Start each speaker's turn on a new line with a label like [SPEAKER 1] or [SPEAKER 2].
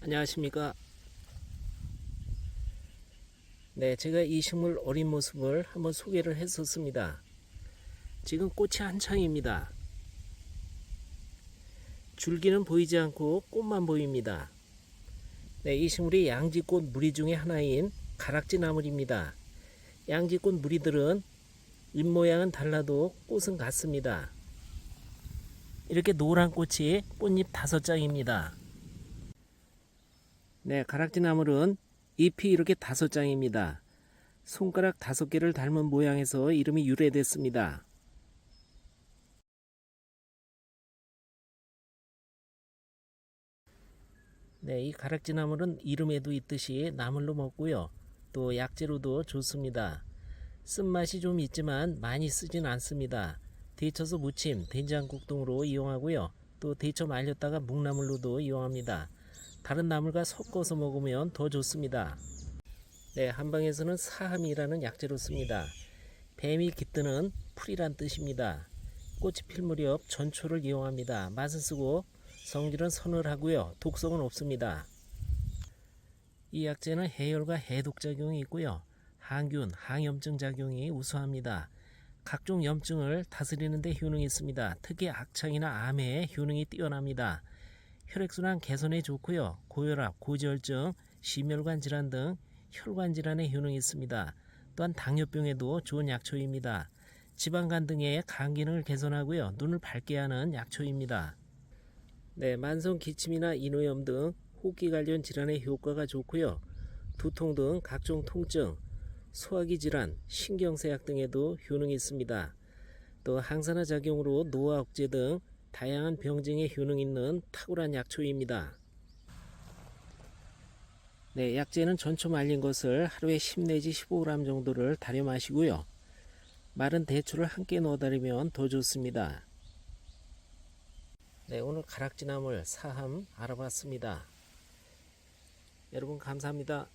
[SPEAKER 1] 안녕하십니까. 네, 제가 이 식물 어린 모습을 한번 소개를 했었습니다. 지금 꽃이 한창입니다. 줄기는 보이지 않고 꽃만 보입니다. 네, 이 식물이 양지꽃 무리 중의 하나인 가락지 나물입니다. 양지꽃 무리들은 잎 모양은 달라도 꽃은 같습니다. 이렇게 노란 꽃이 꽃잎 다섯 장입니다. 네, 가락지 나물은 잎이 이렇게 다섯 장입니다. 손가락 다섯 개를 닮은 모양에서 이름이 유래됐습니다. 네, 이 가락지 나물은 이름에도 있듯이 나물로 먹고요. 또 약재로도 좋습니다. 쓴맛이 좀 있지만 많이 쓰진 않습니다. 데쳐서 무침, 된장국 등으로 이용하고요. 또 데쳐 말렸다가 묵나물로도 이용합니다. 다른 나물과 섞어서 먹으면 더 좋습니다. 네, 한방에서는 사함이라는 약재로 씁니다. 뱀이 깃드는 풀이란 뜻입니다. 꽃이 필 무렵 전초를 이용합니다. 맛은 쓰고 성질은 서늘하고요. 독성은 없습니다. 이 약재는 해열과 해독 작용이 있고요. 항균, 항염증 작용이 우수합니다. 각종 염증을 다스리는 데 효능이 있습니다. 특히 악창이나 암에 효능이 뛰어납니다. 혈액순환 개선에 좋고요. 고혈압, 고지혈증, 심혈관 질환 등 혈관 질환에 효능이 있습니다. 또한 당뇨병에도 좋은 약초입니다. 지방간 등의 간 기능을 개선하고요. 눈을 밝게 하는 약초입니다. 네, 만성 기침이나 인후염 등 호흡기 관련 질환에 효과가 좋고요. 두통 등 각종 통증, 소화기 질환, 신경쇠약 등에도 효능이 있습니다. 또 항산화 작용으로 노화 억제 등 다양한 병증에 효능 있는 탁월한 약초입니다. 네, 약재는 전초 말린 것을 하루에 10 내지 15g 정도를 달여 마시고요. 마른 대추를 함께 넣어 달이면 더 좋습니다. 네, 오늘 가락지나물 사함 알아봤습니다. 여러분 감사합니다.